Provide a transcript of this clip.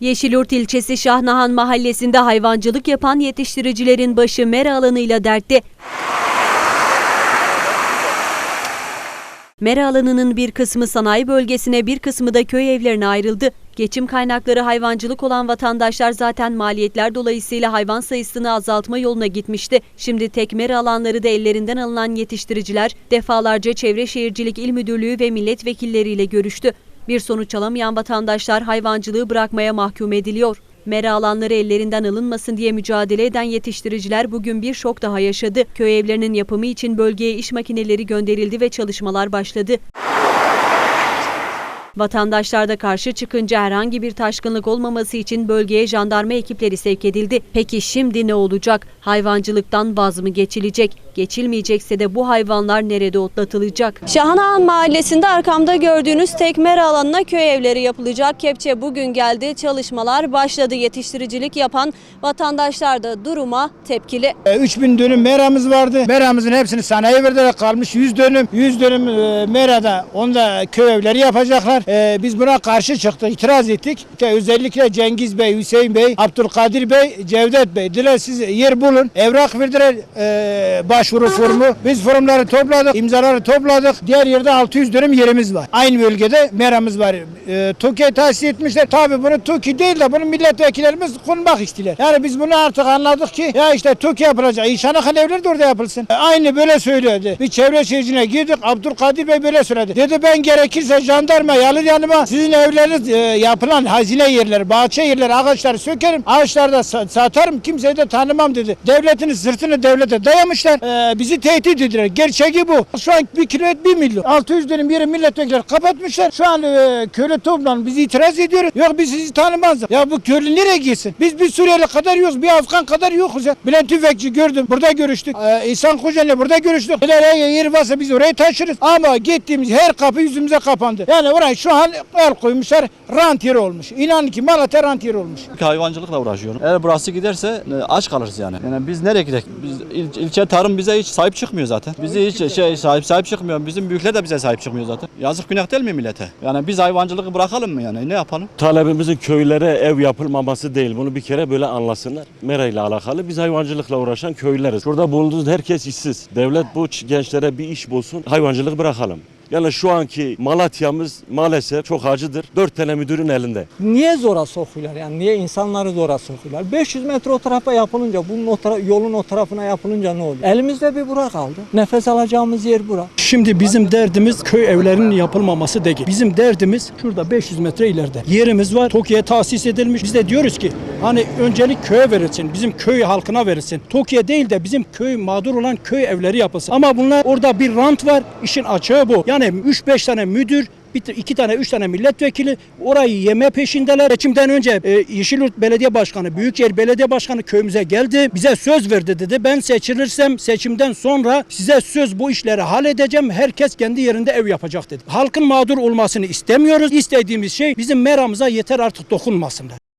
Yeşilyurt ilçesi Şahnahan mahallesinde hayvancılık yapan yetiştiricilerin başı mera alanıyla dertte. Mera alanının bir kısmı sanayi bölgesine bir kısmı da köy evlerine ayrıldı. Geçim kaynakları hayvancılık olan vatandaşlar zaten maliyetler dolayısıyla hayvan sayısını azaltma yoluna gitmişti. Şimdi tek mera alanları da ellerinden alınan yetiştiriciler defalarca Çevre Şehircilik İl Müdürlüğü ve milletvekilleriyle görüştü. Bir sonuç alamayan vatandaşlar hayvancılığı bırakmaya mahkum ediliyor. Mera alanları ellerinden alınmasın diye mücadele eden yetiştiriciler bugün bir şok daha yaşadı. Köy evlerinin yapımı için bölgeye iş makineleri gönderildi ve çalışmalar başladı. Vatandaşlar da karşı çıkınca herhangi bir taşkınlık olmaması için bölgeye jandarma ekipleri sevk edildi. Peki şimdi ne olacak? Hayvancılıktan vaz mı geçilecek? Geçilmeyecekse de bu hayvanlar nerede otlatılacak? Şahanahan Mahallesi'nde arkamda gördüğünüz tekmere alanına köy evleri yapılacak. Kepçe bugün geldi. Çalışmalar başladı. Yetiştiricilik yapan vatandaşlar da duruma tepkili. E, 3000 dönüm meramız vardı. Meramızın hepsini sanayi verdiler kalmış 100 dönüm. 100 dönüm e, merada onda köy evleri yapacaklar. E, biz buna karşı çıktık, itiraz ettik. İşte özellikle Cengiz Bey, Hüseyin Bey, Abdülkadir Bey, Cevdet Bey. Diler siz yer bulun. Evrak verdiler e, başvuru formu. Biz formları topladık, imzaları topladık. Diğer yerde 600 dönüm yerimiz var. Aynı bölgede meramız var. E, TOKİ'ye tahsis etmişler. Tabii bunu TOKİ değil de bunu milletvekillerimiz konmak istiyorlar. Yani biz bunu artık anladık ki ya işte TOKİ yapılacak. İnşallah evler de orada yapılsın. E, Aynı böyle söylüyordu. Bir çevre şehircine girdik. Abdülkadir Bey böyle söyledi. Dedi ben gerekirse jandarma alır yanıma sizin evleriniz e, yapılan hazine yerleri, bahçe yerleri, ağaçları sökerim. Ağaçları da sa- satarım. Kimseyi de tanımam dedi. Devletin sırtını devlete dayamışlar. E, bizi tehdit ediyorlar. Gerçeği bu. Şu an bir kilo et 1 milyon. 600 dönüm yeri milletvekilleri kapatmışlar. Şu an e, köylü toplan biz itiraz ediyoruz. Yok biz sizi tanımazdık. Ya bu köylü nereye gitsin? Biz bir Suriyeli kadar yokuz. Bir Afgan kadar yokuz ya. Bülent Tüfekçi gördüm. Burada görüştük. Ee, İhsan Kocaeli burada görüştük. Nereye yer varsa biz oraya taşırız. Ama gittiğimiz her kapı yüzümüze kapandı. Yani oraya şu an el koymuşlar. Rant yeri olmuş. İnan ki Malatya rant yeri olmuş. Hayvancılıkla uğraşıyorum. Eğer burası giderse e, aç kalırız yani. Yani biz nereye gidelim? Biz il- ilçe tarım bize hiç sahip çıkmıyor zaten. Bize hiç şey sahip sahip çıkmıyor. Bizim büyükler de bize sahip çıkmıyor zaten. Yazık günah değil mi millete? Yani biz hayvancılığı bırakalım mı yani? Ne yapalım? Talebimizin köylere ev yapılmaması değil. Bunu bir kere böyle anlasınlar. Mera ile alakalı biz hayvancılıkla uğraşan köyleriz. Burada bulunduğunuz herkes işsiz. Devlet bu gençlere bir iş bulsun. Hayvancılık bırakalım. Yani şu anki Malatya'mız maalesef çok acıdır. Dört tane müdürün elinde. Niye zora sokuyorlar yani niye insanları zora sokuyorlar? 500 metre o tarafa yapılınca bunun o tara- yolun o tarafına yapılınca ne oluyor? Elimizde bir bura kaldı. Nefes alacağımız yer bura. Şimdi bizim derdimiz köy evlerinin yapılmaması değil. Bizim derdimiz şurada 500 metre ileride. Yerimiz var. TOKİ'ye tahsis edilmiş. Biz de diyoruz ki hani öncelik köye verilsin. Bizim köy halkına verilsin. TOKİ'ye değil de bizim köy mağdur olan köy evleri yapılsın. Ama bunlar orada bir rant var. İşin açığı bu. Yani 3-5 tane müdür bir, iki tane, üç tane milletvekili orayı yeme peşindeler. Seçimden önce e, Yeşilyurt Belediye Başkanı, Büyükşehir Belediye Başkanı köyümüze geldi. Bize söz verdi dedi. Ben seçilirsem seçimden sonra size söz bu işleri halledeceğim. Herkes kendi yerinde ev yapacak dedi. Halkın mağdur olmasını istemiyoruz. İstediğimiz şey bizim meramıza yeter artık dokunmasınlar.